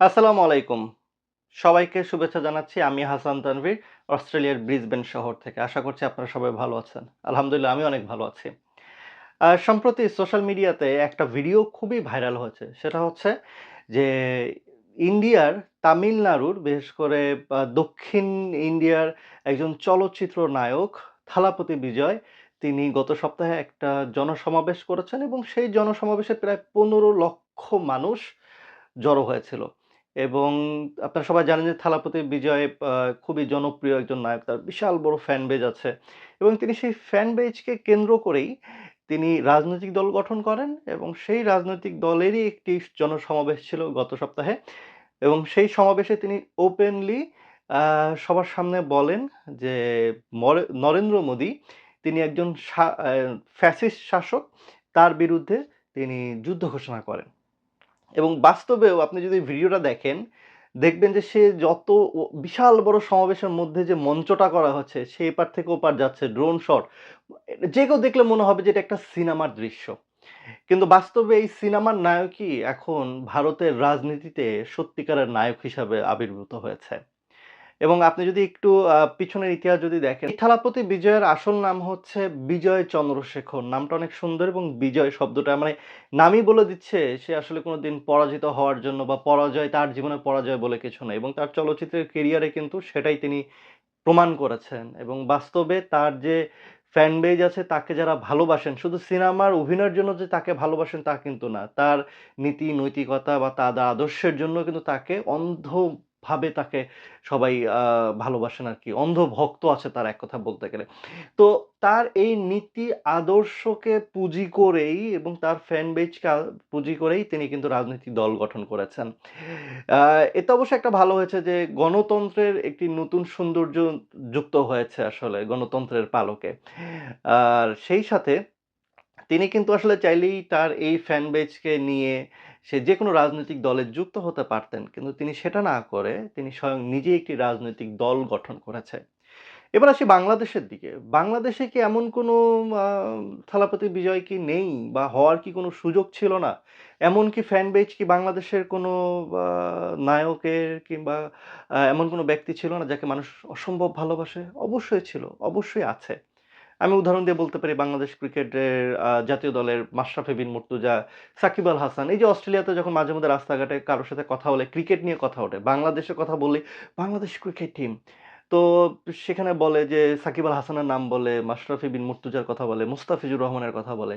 আসসালামু আলাইকুম। সবাইকে শুভেচ্ছা জানাচ্ছি। আমি হাসান তানভীর, অস্ট্রেলিয়ার ব্রিসবেন শহর থেকে। আশা করছি আপনারা সবাই ভালো আছেন। আলহামদুলিল্লাহ আমি অনেক ভালো আছি। সম্প্রতি সোশ্যাল মিডিয়াতে একটা ভিডিও খুবই ভাইরাল হয়েছে। সেটা হচ্ছে যে ইন্ডিয়ার তামিলনাড়ুর, বিশেষ করে দক্ষিণ ইন্ডিয়ার একজন চলচ্চিত্র নায়ক থালাপতি বিজয়, তিনি গত সপ্তাহে একটা জনসমাবেশ করেছেন এবং সেই জনসমাবেশে প্রায় পনেরো লক্ষ মানুষ জড়ো হয়েছিল। এবং আপনারা সবাই জানেন যে থালাপতি বিজয় খুবই জনপ্রিয় একজন নায়ক, তার বিশাল বড় ফ্যান বেজ আছে এবং তিনি সেই ফ্যান বেজকে কেন্দ্র করেই তিনি রাজনৈতিক দল গঠন করেন এবং সেই রাজনৈতিক দলেরই একটি জনসমাবেশ ছিল গত সপ্তাহে এবং সেই সমাবেশে তিনি ওপেনলি সবার সামনে বলেন যে নরেন্দ্র মোদী তিনি একজন ফ্যাসিস্ট শাসক, তার বিরুদ্ধে তিনি যুদ্ধ ঘোষণা করেন। এবং বাস্তবেও আপনি যদি ভিডিওটা দেখেন, দেখবেন যে সে যত বিশাল বড় সমাবেশের মধ্যে যে মঞ্চটা করা হচ্ছে, সে এপার থেকে ওপার যাচ্ছে ড্রোন শট যে কেউ দেখলে মনে হবে যে এটা একটা সিনেমার দৃশ্য। কিন্তু বাস্তবে এই সিনেমার নায়কই এখন ভারতের রাজনীতিতে সত্যিকারের নায়ক হিসাবে আবির্ভূত হয়েছে। এবং আপনি যদি একটু পিছনের ইতিহাস যদি দেখেন থালাপতি বিজয়ের আসল নাম হচ্ছে বিজয় চন্দ্রশেখর। নামটা অনেক সুন্দর এবং বিজয় শব্দটা মানে নামই বলে দিচ্ছে সে আসলে কোনো দিন পরাজিত হওয়ার জন্য বা পরাজয়, তার জীবনে পরাজয় বলে কিছু নেই এবং তার চলচ্চিত্রের কেরিয়ারে কিন্তু সেটাই তিনি প্রমাণ করেছেন এবং বাস্তবে তার যে ফ্যান বেজ আছে তাকে যারা ভালোবাসেন, শুধু সিনেমার অভিনয়ের জন্য যে তাকে ভালোবাসেন তা কিন্তু না, তার নীতি নৈতিকতা বা তার আদর্শের জন্য কিন্তু তাকে অন্ধভাবে তাকে সবাই ভালোবাসেন আর কি অন্ধ ভক্ত আছে তার এক কথা বলতে গেলে। তো তার এই নীতি আদর্শকে পুঁজি করেই এবং তার ফ্যান বেজকে পুঁজি করেই তিনি কিন্তু রাজনৈতিক দল গঠন করেছেন। এতে অবশ্য একটা ভালো হয়েছে যে গণতন্ত্রের একটি নতুন সৌন্দর্য যুক্ত হয়েছে আসলে গণতন্ত্রের পালকে। আর সেই সাথে তিনি কিন্তু আসলে চাইলেই তার এই ফ্যান বেজকে নিয়ে সে যে কোনো রাজনৈতিক দলে যুক্ত হতে পারতেন, কিন্তু তিনি সেটা না করে তিনি স্বয়ং নিজেই একটি রাজনৈতিক দল গঠন করেছে এবার আসি বাংলাদেশের দিকে। বাংলাদেশে কি এমন কোনো থালাপতি বিজয় কি নেই বা হওয়ার কি কোনো সুযোগ ছিল না? এমন কি ফ্যান বেজ কি বাংলাদেশের কোনো নায়কের কিংবা এমন কোনো ব্যক্তি ছিল না যাকে মানুষ অসম্ভব ভালোবাসে? অবশ্যই ছিল, অবশ্যই আছে। আমি উদাহরণ দিয়ে বলতে পারি বাংলাদেশ ক্রিকেটের জাতীয় দলের মাশরাফি বিন মুর্তজা, সাকিব আল হাসান। এই যে অস্ট্রেলিয়াতে যখন মাঝে মধ্যে রাস্তাঘাটে কারোর সাথে কথা বলে, ক্রিকেট নিয়ে কথা ওঠে, বাংলাদেশের কথা বললে বাংলাদেশ ক্রিকেট টিম তো সেখানে বলে যে সাকিব আল হাসানের নাম বলে, মাশরাফি বিন মুর্তজার কথা বলে, মুস্তাফিজুর রহমানের কথা বলে।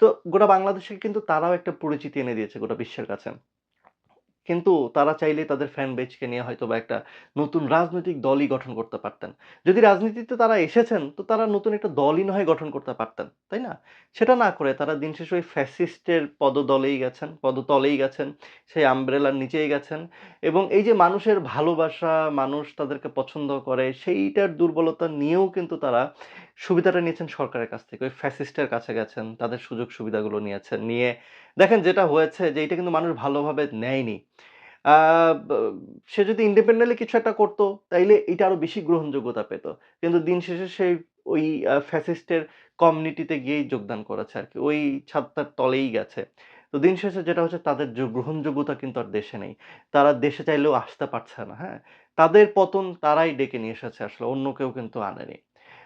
তো গোটা বাংলাদেশে কিন্তু তারাও একটা পরিচিতি এনে দিয়েছে গোটা বিশ্বের কাছে। কিন্তু তারা চাইলে তাদের ফ্যান বেজকে নিয়ে হয়তো বা একটা নতুন রাজনৈতিক দলই গঠন করতে পারতেন। যদি রাজনীতিতে তারা এসেছেন, তো তারা নতুন একটা দলই নয় গঠন করতে পারতেন, তাই না? সেটা না করে তারা দিন শেষে ওই ফ্যাসিস্টের পদদলেই গেছেন, পদতলেই গেছেন, সেই আমব্রেলার নিচেই গেছেন এবং এই যে মানুষের ভালোবাসা, মানুষ তাদেরকে পছন্দ করে, সেইটার দুর্বলতা নিয়েও কিন্তু তারা সুবিধাটা নিয়েছেন সরকারের কাছ থেকে, ওই ফ্যাসিস্টের কাছে গেছেন, তাদের সুযোগ সুবিধাগুলো নিয়েছেন, নিয়ে দেখেন যেটা হয়েছে যে এটা কিন্তু মানুষ ভালোভাবে নেয়নি। সে যদি ইন্ডিপেন্ডেন্টলি কিছু একটা করতো, তাইলে এটা আরও বেশি গ্রহণযোগ্যতা পেত। কিন্তু দিন শেষে সেই ওই ফ্যাসিস্টের কমিউনিটিতে গিয়েই যোগদান করেছে আর কি ওই ছাদটার তলেই গেছে। তো দিন শেষে যেটা হচ্ছে তাদের গ্রহণযোগ্যতা কিন্তু আর দেশে নেই। তারা দেশে চাইলেও আসতে পারছে না হ্যাঁ? তাদের পতন তারাই ডেকে নিয়ে এসেছে আসলে, অন্য কেউ কিন্তু আনেনি।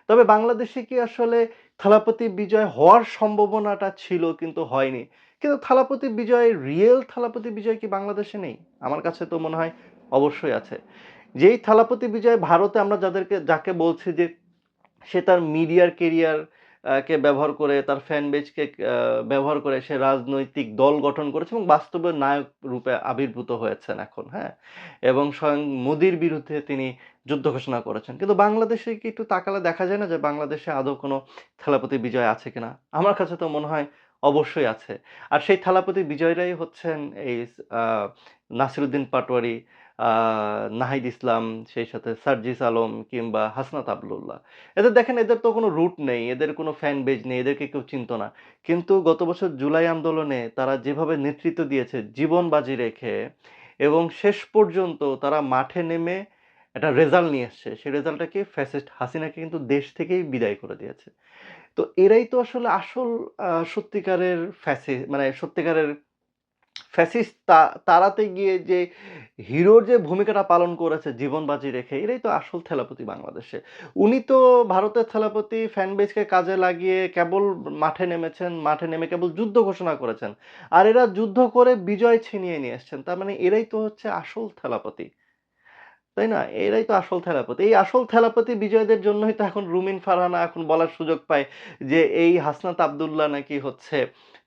তবে বাংলাদেশে কি আসলে থালাপতি বিজয় হওয়ার সম্ভাবনাটা ছিল কিন্তু হয়নি? কিন্তু থালাপতি বিজয় রিয়েল থালাপতি বিজয় কি বাংলাদেশে নেই? আমার কাছে তো মনে হয় অবশ্যই আছে। যেই থালাপতি বিজয় ভারতে আমরা যাদেরকে, যাকে বলছি যে সে তার মিডিয়ার কেরিয়ার কে ব্যবহার করে, তার ফ্যান বেজকে ব্যবহার করে সে রাজনৈতিক দল গঠন করেছে এবং বাস্তবে নায়ক রূপে আবির্ভূত হয়েছেন এখন হ্যাঁ? এবং স্বয়ং মোদির বিরুদ্ধে তিনি যুদ্ধ ঘোষণা করেছেন। কিন্তু বাংলাদেশে কি একটু তাকালে দেখা যায় না যে বাংলাদেশে আদৌ কোনো থালাপতি বিজয় আছে কিনা? আমার কাছে তো মনে হয় অবশ্যই আছে। আর সেই থালাপতি বিজয়রাই হচ্ছেন এই নাসিরুদ্দিন পাটোয়ারি নাহিদ ইসলাম, সেই সাথে সার্জিস আলম কিংবা হাসনাত আবদুল্লাহ। এদের দেখেন, এদের তো কোনো রুট নেই, এদের কোনো ফ্যান বেজ নেই, এদেরকে কেউ চিনতো না। কিন্তু গত বছর জুলাই আন্দোলনে তারা যেভাবে নেতৃত্ব দিয়েছে জীবন বাজি রেখে এবং শেষ পর্যন্ত তারা মাঠে নেমে একটা রেজাল্ট নিয়ে এসছে। সেই রেজাল্টটাকে ফ্যাসিস্ট হাসিনাকে কিন্তু দেশ থেকেই বিদায় করে দিয়েছে। তো এরাই তো আসলে আসল সত্যিকারের ফ্যাসি মানে সত্যিকারের ফ্যাসিস্ট তা, তাড়াতে গিয়ে যে হিরোর যে ভূমিকাটা পালন করেছে জীবন বাজি রেখে এরাই তো আসল থেলাপতি বাংলাদেশে। উনি তো ভারতের থেলাপতি ফ্যান বেসকে কাজে লাগিয়ে কেবল মাঠে নেমেছেন, মাঠে নেমে কেবল যুদ্ধ ঘোষণা করেছেন। আর এরা যুদ্ধ করে বিজয় ছিনিয়ে নিয়ে এসছেন, তার মানে এরাই তো হচ্ছে আসল থেলাপতি তাই না? এরাই তো আসল থেলাপতি এই আসল থেলাপতি বিজয়দের জন্যই তো এখন রুমিন ফারহানা এখন বলার সুযোগ পায় যে এই হাসনাত আবদুল্লাহ নাকি হচ্ছে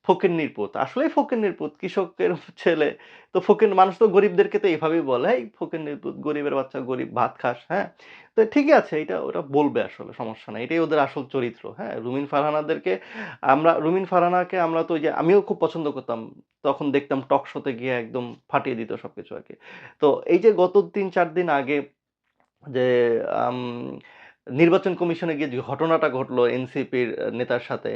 ফকিন্নির পুত। আসলে ফকিন্নির পুত, কৃষকের ছেলে। তো ফকির মানুষ তো গরিবদেরকে তো এইভাবেই বলে, এই ফকিন্নির পুত, গরিবের বাচ্চা, গরিব, ভাত খাস হ্যাঁ? তো ঠিকই আছে, এটা ওটা বলবে আসলে, সমস্যা নাই। এটাই ওদের আসল চরিত্র হ্যাঁ? রুমিন ফারহানাদেরকে আমরা, রুমিন ফারহানাকে আমরা তো যে, আমিও খুব পছন্দ করতাম। তখন দেখতাম টক শোতে গিয়ে একদম ফাটিয়ে দিত সবকিছু আর কি। তো এই যে গত তিন, চার দিন আগে যে নির্বাচন কমিশনে গিয়ে যে ঘটনাটা ঘটলো এনসিপির নেতার সাথে,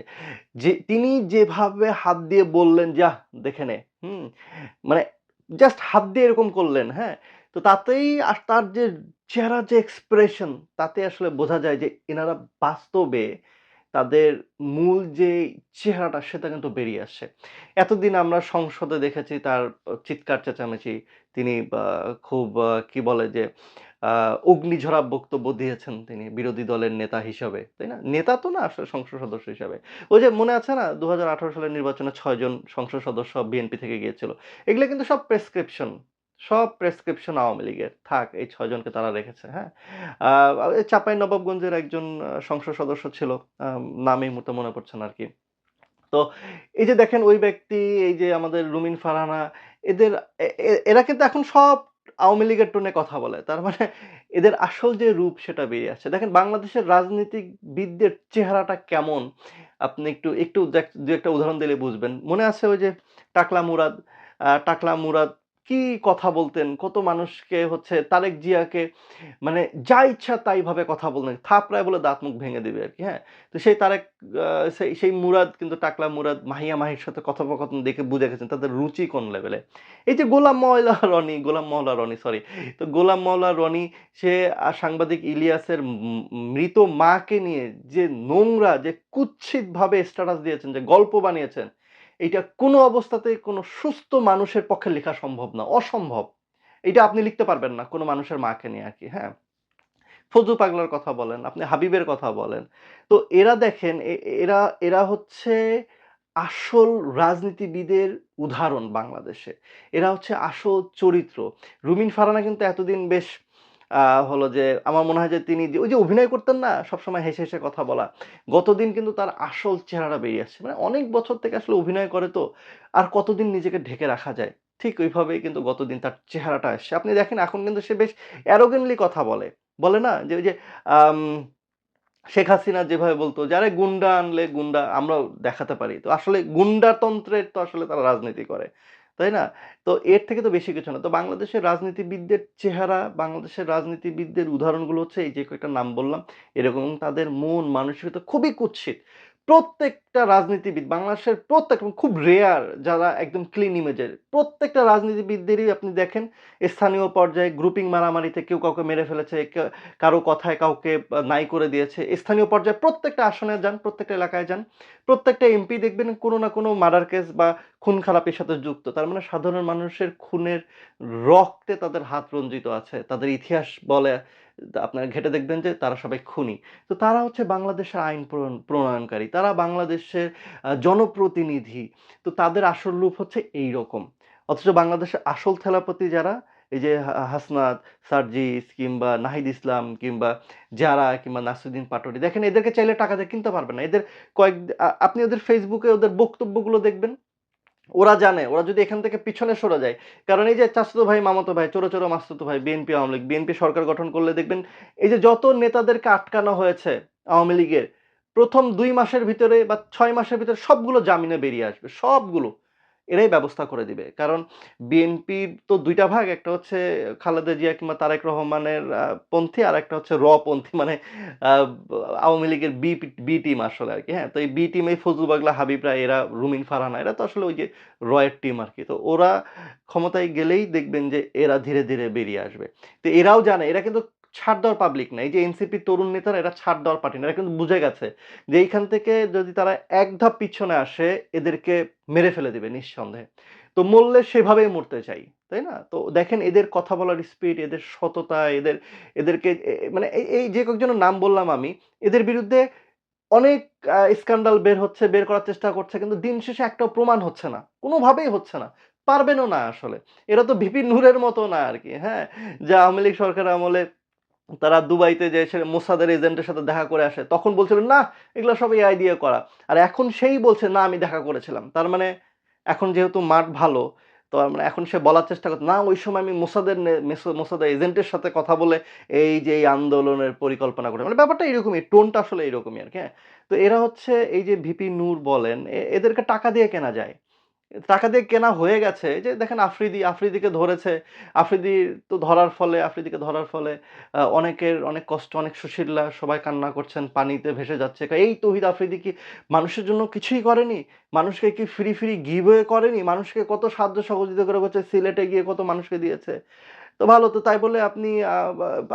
যে তিনি যেভাবে হাত দিয়ে বললেন যা দেখে নে, হুম মানে জাস্ট হাত দিয়ে এরকম করলেন হ্যাঁ? তো তাতেই আর তার যে চেহারা যে এক্সপ্রেশন তাতে আসলে বোঝা যায় যে এনারা বাস্তবে তাদের মূল যে চেহারাটা, সেটা কিন্তু বেরিয়ে আসছে। এতদিন আমরা সংসদে দেখেছি তার চিৎকার চেঁচামেচি, তিনি খুব কি বলে যে অগ্নিঝরা বক্তব্য দিয়েছেন তিনি বিরোধী দলের নেতা হিসাবে তাই না? নেতা তো না আসলে সংসদ সদস্য হিসাবে। ওই যে মনে আছে না দু হাজার আঠেরো সালের নির্বাচনে ছয়জন সংসদ সদস্য বিএনপি থেকে গিয়েছিল। এগুলো কিন্তু সব প্রেসক্রিপশন সব প্রেসক্রিপশন আওয়ামী লীগের। থাক এই ছয়জনকে তারা রেখেছে হ্যাঁ? চাঁপাই নবাবগঞ্জের একজন সংসদ সদস্য ছিল আহ, নাম এই মুহূর্তে মনে পড়ছে না আর কি তো এই যে দেখেন ওই ব্যক্তি এই যে আমাদের রুমিন ফারহানা এদের এরা কিন্তু এখন সব আওয়ামী লীগের টোনে কথা বলে। তার মানে এদের আসল যে রূপ সেটা বেরিয়ে আসছে। দেখেন, বাংলাদেশের রাজনীতিবিদদের চেহারাটা কেমন? আপনি একটু একটু দু একটা উদাহরণ দিলে বুঝবেন। মনে আছে ওই যে টাকলা মুরাদ টাকলা মুরাদ কি কথা বলতেন? কত মানুষকে হচ্ছে তারেক জিয়াকে মানে যা ইচ্ছা তাই ভাবে কথা বলতেন। থাপড়ায় বলে দাঁত মুখ ভেঙে দিবে আর কি হ্যাঁ? তো সেই তারেক সেই সেই মুরাদ কিন্তু টাকলা মুরাদ মাহিয়া মাহির সাথে কথোপকথন দেখে বুঝে গেছেন তাদের রুচি কোন লেভেলে। এই যে গোলাম মহলা রনি, গোলাম মহলা রনি সরি তো গোলাম মহলা রনি, সে সাংবাদিক ইলিয়াসের মৃত মাকে নিয়ে যে নোংরা, যে কুৎসিত ভাবে স্ট্যাটাস দিয়েছেন, যে গল্প বানিয়েছেন এটা কোনো অবস্থাতে কোনো সুস্থ মানুষের পক্ষে লেখা সম্ভব না, অসম্ভব। এটা আপনি লিখতে পারবেন না কোনো মানুষের মাকে নিয়ে আর কি হ্যাঁ? ফজু পাগলার কথা বলেন, আপনি হাবিবের কথা বলেন। তো এরা দেখেন এরা এরা হচ্ছে আসল রাজনীতিবিদের উদাহরণ বাংলাদেশে। এরা হচ্ছে আসল চরিত্র। রুমিন ফারানা কিন্তু এতদিন বেশ হলো যে, আমার মনে হয় যে, তিনি ওই যে, অভিনয় করতেন না, সবসময় হেসে হেসে কথা বলা। গতদিন কিন্তু তার আসল চেহারাটা বেরিয়ে আসছে। মানে অনেক বছর থেকে আসলে অভিনয় করে তো, আর কতদিন নিজেকে ঢেকে রাখা যায়? ঠিক ওইভাবেই কিন্তু গতদিন তার চেহারাটা আসছে। আপনি দেখেন, এখন কিন্তু সে বেশ অ্যারোগেন্টলি কথা বলে। বলে না? যে, ওই যে শেখ হাসিনা যেভাবে বলতো যারা গুন্ডা আনলে গুন্ডা, আমরাও দেখাতে পারি। তো আসলে গুন্ডাতন্ত্রের তো আসলে তারা রাজনীতি করে। তাই না? তো এর থেকে তো বেশি কিছু না। তো বাংলাদেশের রাজনীতিবিদদের চেহারা, বাংলাদেশের রাজনীতিবিদদের উদাহরণগুলো হচ্ছে এই যে কয়েকটা নাম বললাম, এরকম তাদের মন, মানসিকতা খুবই কুৎসিত। প্রত্যেকটা রাজনীতিবিদ, বাংলাদেশের প্রত্যেক খুব রেয়ার যারা একদম ক্লিন ইমেজের প্রত্যেকটা রাজনীতিবিদদেরই আপনি দেখেন স্থানীয় পর্যায়ে গ্রুপিং মারামারিতে কেউ কাউকে মেরে ফেলেছে কারও কথায় কাউকে নাই করে দিয়েছে স্থানীয় পর্যায়ে প্রত্যেকটা আসনে যান, প্রত্যেকটা এলাকায় যান, প্রত্যেকটা এমপি দেখবেন কোনো না কোনো মার্ডার কেস বা খুন খারাপের সাথে যুক্ত, তার মানে সাধারণ মানুষের খুনের রক্তে তাদের হাত রঞ্জিত আছে, তাদের ইতিহাস বলে আপনারা ঘেটে দেখবেন যে তারা সবাই খুনি। তো তারা হচ্ছে বাংলাদেশের আইন প্রণ- প্রণয়নকারী। তারা বাংলাদেশের জনপ্রতিনিধি। তো তাদের আসল রূপ হচ্ছে এই রকম অথচ বাংলাদেশের আসল থেলাপতি যারা, এই যে হাসনাত, সার্জিস কিংবা নাহিদ ইসলাম কিংবা যারা কিংবা নাসিরুদ্দিন পাটোয়ারি, দেখেন এদেরকে চাইলে টাকা দিয়ে কিনতে পারবেন না। এদের কয়েক আপনি ওদের ফেসবুকে ওদের বক্তব্যগুলো দেখবেন। ওরা জানে, ওরা যদি এখান থেকে পিছনে সরে যায়। কারণ এই যে চাচাতো ভাই, মামাতো ভাই, চোরো চোরো, মাস্তুতো ভাই, বিএনপি, আওয়ামী লীগ, বিএনপি সরকার গঠন করলে দেখবেন, এই যে যত নেতাদেরকে আটকানো হয়েছে আওয়ামী লীগের, প্রথম দুই মাসের ভিতরে বা ছয় মাসের ভিতরে সবগুলো জামিনে বেরিয়ে আসবে, সবগুলো। এরাই ব্যবস্থা করে দিবে। কারণ বিএনপির তো দুইটা ভাগ, একটা হচ্ছে খালেদা জিয়া কিংবা তারেক রহমানের পন্থী আর একটা হচ্ছে র পন্থী মানে আওয়ামী লীগের বি বি টিম আসলে আর কি হ্যাঁ? তো এই বি টিম, এই ফজলু বাগলা হাবিবরা এরা রুমিন ফারহানা, এরা তো আসলে ওই যে রয়ের টিম আর কি তো ওরা ক্ষমতায় গেলেই দেখবেন যে এরা ধীরে ধীরে বেরিয়ে আসবে। তো এরাও জানে, এরা কিন্তু ছাড় দেওয়ার পাবলিক না। এই যে এনসিপি তরুণ নেতারা, এরা ছাড় দেওয়ার পার্টি না। এরা কিন্তু বুঝে গেছে যে এইখান থেকে যদি তারা এক ধাপ পিছনে আসে, এদেরকে মেরে ফেলে দেবে নিঃসন্দেহে। তো মরলে সেভাবেই মরতে চাই, তাই না? তো দেখেন এদের কথা বলার স্পিড এদের সততা, এদের, এদেরকে মানে এই- যে কয়েকজনের নাম বললাম আমি, এদের বিরুদ্ধে অনেক স্ক্যান্ডাল বের হচ্ছে, বের করার চেষ্টা করছে, কিন্তু দিন শেষে একটাও প্রমাণ হচ্ছে না। কোনোভাবেই হচ্ছে না। পারবেনও না আসলে। এরা তো ভিপি নূরের মতো না আর কি হ্যাঁ? যা আওয়ামী লীগ সরকার আমলে তারা দুবাইতে যে সে মোসাদের এজেন্টের সাথে দেখা করে আসে, তখন বলছিল, না, এগুলো সব এআই দিয়ে করা। আর এখন সেই বলছে, না, আমি দেখা করেছিলাম। তার মানে এখন যেহেতু মাঠ ভালো, তো মানে এখন সে বলার চেষ্টা করছে, না, ওই সময় আমি মোসাদের মোসাদের এজেন্টের সাথে কথা বলে এই যে এই আন্দোলনের পরিকল্পনা করে। মানে ব্যাপারটা এরকমই, টোনটা আসলে এরকমই আর কি হ্যাঁ। তো এরা হচ্ছে এই যে ভিপি নূর বলেন এদেরকে টাকা দিয়ে কেনা যায়। টাকা দিয়ে কেনা হয়ে গেছে, যে দেখেন আফ্রিদি, আফ্রিদিকে ধরেছে, আফ্রিদি তো ধরার ফলে, আফ্রিদিকে ধরার ফলে অনেকের অনেক কষ্ট, অনেক সুশীলা সবাই কান্না করছেন, পানিতে ভেসে যাচ্ছে। এই তহিদ আফ্রিদি কি মানুষের জন্য কিছুই করেনি? মানুষকে কি ফ্রি ফ্রি গিভওয়ে করেনি? মানুষকে কত সাহায্য সহযোগিতা করে করছে সিলেটে গিয়ে কত মানুষকে দিয়েছে? তো ভালো, তো তাই বলে আপনি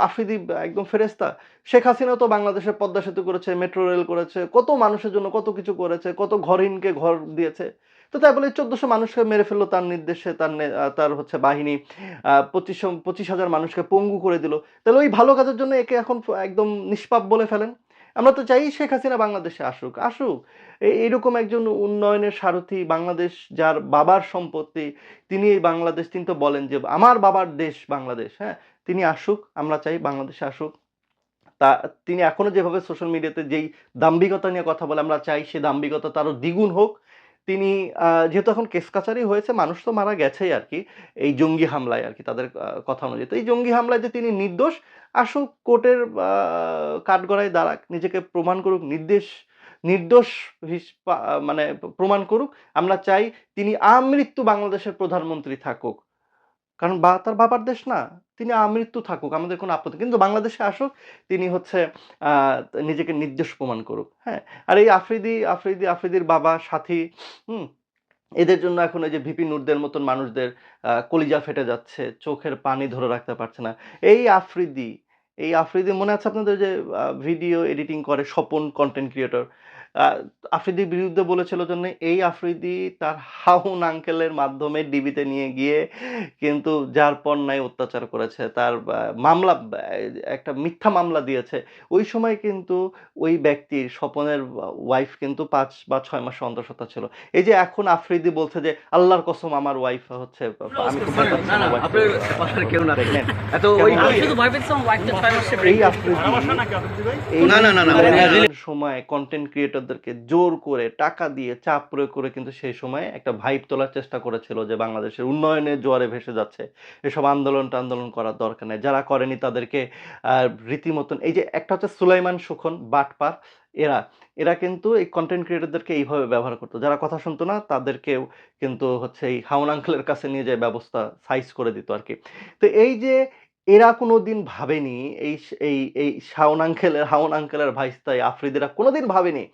আফ্রিদি একদম ফেরেস্তা শেখ হাসিনা তো বাংলাদেশের পদ্মা সেতু করেছে, মেট্রো রেল করেছে, কত মানুষের জন্য কত কিছু করেছে, কত ঘরহীনকে ঘর দিয়েছে। তো তাই বলে চোদ্দশো মানুষকে মেরে ফেলল তার নির্দেশে, তার তার হচ্ছে বাহিনী পঁচিশশো, পঁচিশ হাজার মানুষকে পঙ্গু করে দিল। তাহলে ওই ভালো কাজের জন্য একে এখন একদম নিষ্পাপ বলে ফেলেন। আমরা তো চাই শেখ হাসিনা বাংলাদেশে আসুক আসুক। এইরকম একজন উন্নয়নের সারথি বাংলাদেশ, যার বাবার সম্পত্তি, তিনি এই বাংলাদেশ, তিনি তো বলেন যে আমার বাবার দেশ বাংলাদেশ হ্যাঁ? তিনি আসুক, আমরা চাই বাংলাদেশে আসুক। তা, তিনি এখনও যেভাবে সোশ্যাল মিডিয়াতে যেই দাম্ভিকতা নিয়ে কথা বলে, আমরা চাই সে দাম্ভিকতা তারও দ্বিগুণ হোক। তিনি যেহেতু এখন কেস কাচারি হয়েছে, মানুষ তো মারা গেছেই আর কি, এই জঙ্গি হামলায় আর কি, তাদের কথা অনুযায়ী। তো এই জঙ্গি হামলায় যে তিনি নির্দোষ, আসুক কোর্টের কাঠগড়ায় দাঁড়াক, নিজেকে প্রমাণ করুক, নির্দেশ, নির্দোষ মানে প্রমাণ করুক, আমরা চাই তিনি আমৃত্যু বাংলাদেশের প্রধানমন্ত্রী থাকুক। কারণ বা, তার বাবার দেশ না, তিনি আমৃত্যু থাকুক, আমাদের কোনো আপত্তি কিন্তু বাংলাদেশে আসুক, তিনি হচ্ছে নিজেকে নির্দোষ প্রমাণ করুক হ্যাঁ? আর এই আফ্রিদি আফ্রিদি, আফ্রিদির বাবা, সাথী, হুম? এদের জন্য এখন এই যে ভিপি নূরদের মতন মানুষদের কলিজা ফেটে যাচ্ছে, চোখের পানি ধরে রাখতে পারছে না। এই আফ্রিদি এই আফ্রিদি মনে আছে আপনাদের যে ভিডিও এডিটিং করে স্বপন কন্টেন্ট ক্রিয়েটর? আফ্রিদির বিরুদ্ধে বলেছিল জন্য এই আফ্রিদি তার হাউন আঙ্কেলের মাধ্যমে ডিবিতে নিয়ে গিয়ে কিন্তু যার পর নাই অত্যাচার করেছে। তার মামলা একটা মিথ্যা মামলা দিয়েছে। ওই সময় কিন্তু ওই ব্যক্তির স্বপনের ওয়াইফ কিন্তু পাঁচ বা ছয় মাস অন্তঃসত্ত্বা ছিল। এই যে এখন আফ্রিদি বলছে যে আল্লাহর কসম আমার ওয়াইফ হচ্ছে আমি কেউ না। দেখলেন? এই আফ্রিদি সময় কন্টেন্ট ক্রিয়েটরদেরকে জোর করে টাকা দিয়ে চাপ প্রয়োগ করে কিন্তু সেই সময় একটা ভাইব তোলার চেষ্টা করেছিল যে বাংলাদেশের উন্নয়নের জোয়ারে ভেসে যাচ্ছে। এসব আন্দোলন টান্দোলন করার দরকার নেই। যারা করেনি তাদেরকে রীতিমতন এই যে একটা হচ্ছে সুলাইমান সুখন, বাটপার, এরা এরা কিন্তু এই কন্টেন্ট ক্রিয়েটরদেরকে এইভাবে ব্যবহার করতো। যারা কথা শুনতো না, তাদেরকেও কিন্তু হচ্ছে এই হাউন আঙ্কেলের কাছে নিয়ে যায় ব্যবস্থা সাইজ করে দিত আর কি তো এই যে এরা কোনোদিন ভাবেনি, এই এই এই শাওন আঙ্কেলের হাউন আঙ্কেলের ভাইস্তাই আফ্রিদিরা কোনোদিন ভাবেনি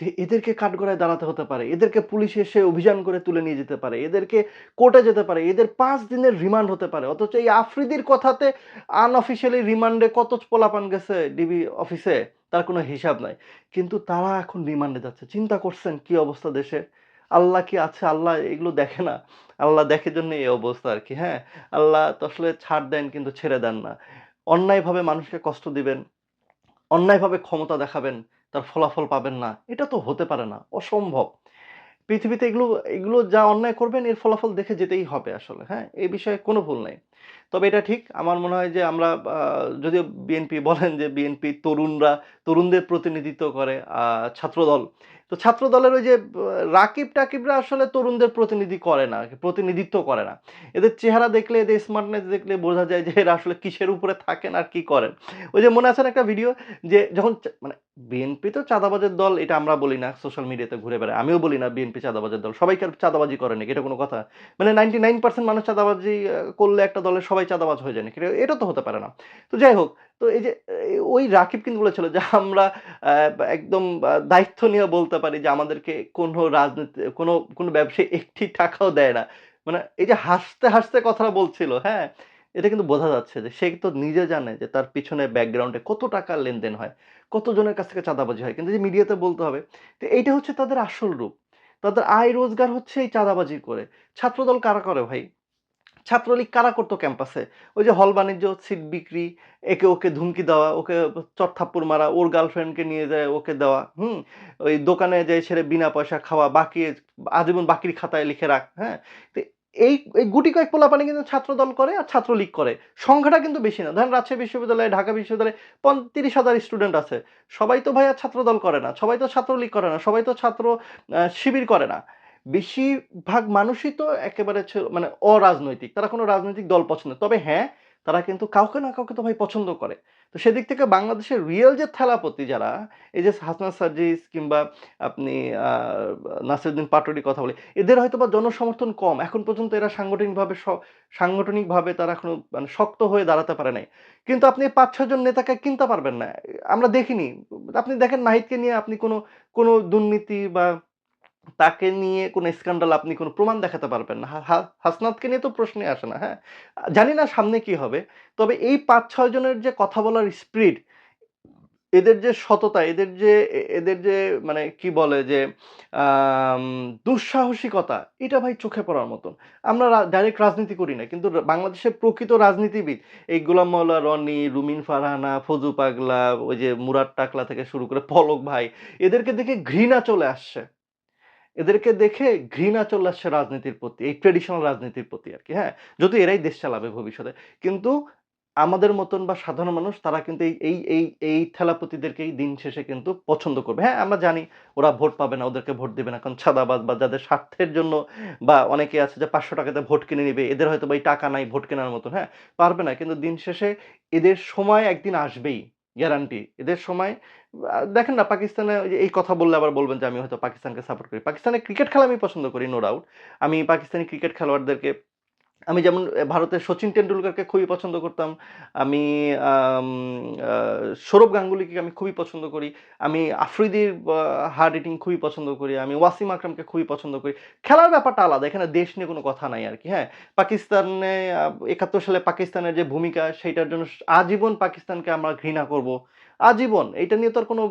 যে এদেরকে কাঠগড়ায় দাঁড়াতে হতে পারে, এদেরকে পুলিশ এসে অভিযান করে তুলে নিয়ে যেতে পারে, এদেরকে কোর্টে যেতে পারে, এদের পাঁচ দিনের রিমান্ড হতে পারে। অথচ এই আফ্রিদির কথাতে আনঅফিসিয়ালি রিমান্ডে কত পোলাপান গেছে ডিবি অফিসে, তার কোনো হিসাব নাই। কিন্তু তারা এখন রিমান্ডে যাচ্ছে। চিন্তা করছেন কি অবস্থা দেশে আল্লাহ কি আছে? আল্লাহ এগুলো দেখে না। আল্লাহ দেখে জন্য এই অবস্থা আর কি হ্যাঁ? আল্লাহ তো আসলে ছাড় দেন কিন্তু ছেড়ে দেন না। অন্যায়ভাবে মানুষকে কষ্ট দিবেন, অন্যায়ভাবে ক্ষমতা দেখাবেন, তার ফলাফল পাবেন না। এটা তো হতে পারে না, অসম্ভব। পৃথিবীতে এগুলো এগুলো যা অন্যায় করবেন, এর ফলাফল দেখে যেতেই হবে আসলে হ্যাঁ? এই বিষয়ে কোনো ভুল নেই। তবে এটা ঠিক, আমার মনে হয় যে আমরা যদিও বিএনপি বলেন যে বিএনপি তরুণরা, তরুণদের প্রতিনিধিত্ব করে ছাত্রদল। তো ছাত্রদলের ওই যে রাকিব টাকিবরা আসলে তরুণদের প্রতিনিধি করে না, প্রতিনিধিত্ব করে না। এদের চেহারা দেখলে, এদের স্মার্টনেস দেখলে বোঝা যায় যে এরা আসলে কিসের উপরে থাকেন আর কি করেন। ওই যে মনে আছেন একটা ভিডিও যে যখন মানে বিএনপি তো চাঁদাবাজের দল, এটা আমরা বলি না সোশ্যাল মিডিয়াতে ঘুরে বেড়ায়। আমিও বলি না বিএনপি চাঁদাবাজের দল, সবাইকে আর চাঁদাবাজি করে নাকি এটা কোনো কথা। মানে নাইনটি নাইন পার্সেন্ট মানুষ চাঁদাবাজি করলে একটা দলের সবাই চাঁদাবাজ হয়ে যায় নাকি? এটা- তো হতে পারে না। তো যাই হোক, তো এই যে, ওই রাকিব কিন্তু বলেছিল যে আমরা একদম দায়িত্ব নিয়ে বলতে পারি যে আমাদেরকে কোনো রাজনীতি, কোনো কোনো ব্যবসায়ী একটি টাকাও দেয় না। মানে এই যে হাসতে হাসতে কথাটা বলছিল হ্যাঁ এটা কিন্তু বোঝা যাচ্ছে যে সে তো নিজে জানে যে তার পিছনে ব্যাকগ্রাউন্ডে কত টাকা লেনদেন হয়, কতজনের কাছ থেকে চাঁদাবাজি হয়। কিন্তু যে মিডিয়াতে বলতে হবে, তো এইটা হচ্ছে তাদের আসল রূপ। তাদের আয় রোজগার হচ্ছে এই চাঁদাবাজি করে। ছাত্রদল কারা করে ভাই? ছাত্রলীগ কারা করতো ক্যাম্পাসে? ওই যে হল বাণিজ্য, সিট বিক্রি, একে ওকে ধুমকি দেওয়া, ওকে চটথাপ্পুর মারা, ওর গার্লফ্রেন্ডকে নিয়ে যায়, ওকে দেওয়া, হুম? ওই দোকানে যে ছেড়ে বিনা পয়সা খাওয়া, বাকি আজীবন বাকির খাতায় লিখে রাখ হ্যাঁ? তো এই এই গুটি কয়েক পোলাপানি কিন্তু ছাত্রদল করে আর ছাত্রলীগ করে। সংখ্যাটা কিন্তু বেশি না। ধরেন রাজশাহী বিশ্ববিদ্যালয়ে, ঢাকা বিশ্ববিদ্যালয়ে পঁয়ত্রিশ হাজার স্টুডেন্ট আছে। সবাই তো ভাই ভাইয়া ছাত্রদল করে না, সবাই তো ছাত্রলীগ করে না, সবাই তো ছাত্র শিবির করে না। বেশিরভাগ মানুষই তো একেবারে মানে অরাজনৈতিক, তারা কোনো রাজনৈতিক দল পছন্দ তবে হ্যাঁ তারা কিন্তু কাউকে না কাউকে তো ভাই পছন্দ করে। তো সেদিক থেকে বাংলাদেশের রিয়েল যে থেলাপতি যারা, এই যে হাসনান সার্জিস কিংবা আপনি নাসিরুদ্দিন পাটোয়ারি কথা বলে, এদের হয়তো বা জনসমর্থন কম। এখন পর্যন্ত এরা সাংগঠনিকভাবে সাংগঠনিকভাবে তারা এখনও মানে শক্ত হয়ে দাঁড়াতে পারে নাই। কিন্তু আপনি পাঁচ ছজন নেতাকে কিনতে পারবেন না। আমরা দেখিনি। আপনি দেখেন নাহিদকে নিয়ে আপনি কোনো কোনো দুর্নীতি বা তাকে নিয়ে কোনো স্ক্যান্ডাল আপনি কোনো প্রমাণ দেখাতে পারবেন না। হাসনাতকে নিয়ে তো প্রশ্নই আসে না হ্যাঁ? জানি না সামনে কি হবে, তবে এই পাঁচ ছয় জনের যে কথা বলার স্পিড, এদের যে সততা, এদের যে এদের যে মানে কি বলে যে দুঃসাহসিকতা, এটা ভাই চোখে পড়ার মতন। আমরা ডাইরেক্ট রাজনীতি করি না, কিন্তু বাংলাদেশের প্রকৃত রাজনীতিবিদ, এই গোলাম মোল্লা রনি, রুমিন ফারহানা, ফজু পাগলা, ওই যে মুরাদ টাকলা থেকে শুরু করে পলক ভাই, এদেরকে দেখে ঘৃণা চলে আসছে। এদেরকে দেখে ঘৃণা চলে আসছে রাজনীতির প্রতি, এই ট্রেডিশনাল রাজনীতির প্রতি আর কি হ্যাঁ? যদি এরাই দেশ চালাবে ভবিষ্যতে, কিন্তু আমাদের মতন বা সাধারণ মানুষ তারা কিন্তু এই এই এই থেলাপতিদেরকেই দিন শেষে কিন্তু পছন্দ করবে। হ্যাঁ আমরা জানি ওরা ভোট পাবে না, ওদেরকে ভোট দেবে না, কারণ ছাদাবাদ বা যাদের স্বার্থের জন্য বা অনেকে আছে যে পাঁচশো টাকাতে ভোট কিনে নিবে, এদের হয়তো বা এই টাকা নাই, ভোট কেনার মতন হ্যাঁ? পারবে না, কিন্তু দিন শেষে এদের সময় একদিন আসবেই। গ্যারান্টি। এদের সময় দেখেন না, পাকিস্তানে এই কথা বললে আবার বলবেন যে আমি হয়তো পাকিস্তানকে সাপোর্ট করি। পাকিস্তানের ক্রিকেট খেলা আমি পছন্দ করি নো ডাউট আমি পাকিস্তানি ক্রিকেট খেলোয়াড়দেরকে আমি যেমন ভারতের সচিন টেন্ডুলকারকে খুবই পছন্দ করতাম। আমি সৌরভ গাঙ্গুলিকে আমি খুবই পছন্দ করি। আমি আফ্রিদির হার্ড হিটিং খুবই পছন্দ করি। আমি ওয়াসিম আকরামকে খুবই পছন্দ করি। খেলার ব্যাপারটা আলাদা, এখানে দেশ নিয়ে কোনো কথা নাই আর কি হ্যাঁ? পাকিস্তানে একাত্তর সালে পাকিস্তানের যে ভূমিকা, সেইটার জন্য আজীবন পাকিস্তানকে আমরা ঘৃণা করব। আজীবন এটা নিয়ে তো আর কোনো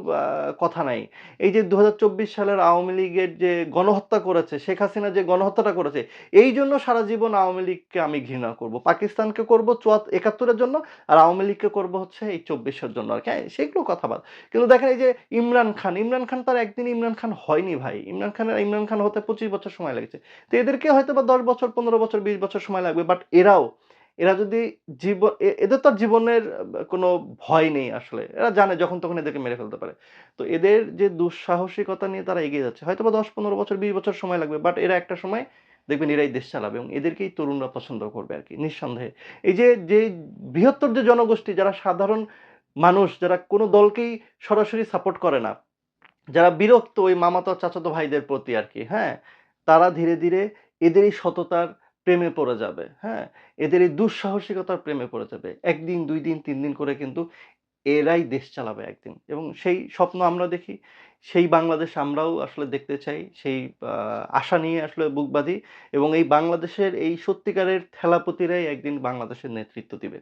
কথা নাই। এই যে দু হাজার চব্বিশ সালের আওয়ামী লীগের যে গণহত্যা করেছে, শেখ হাসিনা যে গণহত্যাটা করেছে, এই জন্য সারা জীবন আওয়ামী লীগকে আমি ঘৃণা করব। পাকিস্তানকে করব চুয়াত একাত্তরের জন্য, আর আওয়ামী লীগকে করব হচ্ছে এই চব্বিশের জন্য। আর কি হ্যাঁ সেগুলো কথা বাদ। কিন্তু দেখেন এই যে ইমরান খান ইমরান খান তার একদিন ইমরান খান হয়নি ভাই। ইমরান খানের, ইমরান খান হতে পঁচিশ বছর সময় লেগেছে। তো এদেরকে হয়তো বা দশ বছর, পনেরো বছর, বিশ বছর সময় লাগবে, বাট এরাও এরা যদি জীবন এদের তো জীবনের কোনো ভয় নেই আসলে। এরা জানে যখন তখন এদেরকে মেরে ফেলতে পারে। তো এদের যে দুঃসাহসিকতা নিয়ে তারা এগিয়ে যাচ্ছে। হয়তো বা দশ পনেরো বছর, বিশ বছর সময় লাগবে বাট এরা একটা সময় দেখবেন এরাই দেশ চালাবে এবং এদেরকেই তরুণরা পছন্দ করবে আর কি নিঃসন্দেহে। এই যে যে বৃহত্তর যে জনগোষ্ঠী, যারা সাধারণ মানুষ, যারা কোনো দলকেই সরাসরি সাপোর্ট করে না, যারা বিরক্ত ওই মামাতো চাচাতো ভাইদের প্রতি আর কি হ্যাঁ? তারা ধীরে ধীরে এদের এই সততার প্রেমে পড়ে যাবে হ্যাঁ? এদের এই দুঃসাহসিকতার প্রেমে পড়ে যাবে। একদিন, দুই দিন, তিন দিন করে কিন্তু এরাই দেশ চালাবে একদিন। এবং সেই স্বপ্ন আমরা দেখি, সেই বাংলাদেশ আমরাও আসলে দেখতে চাই, সেই আশা নিয়ে আসলে বুক এবং এই বাংলাদেশের এই সত্যিকারের থেলাপতিরাই একদিন বাংলাদেশের নেতৃত্ব দিবে।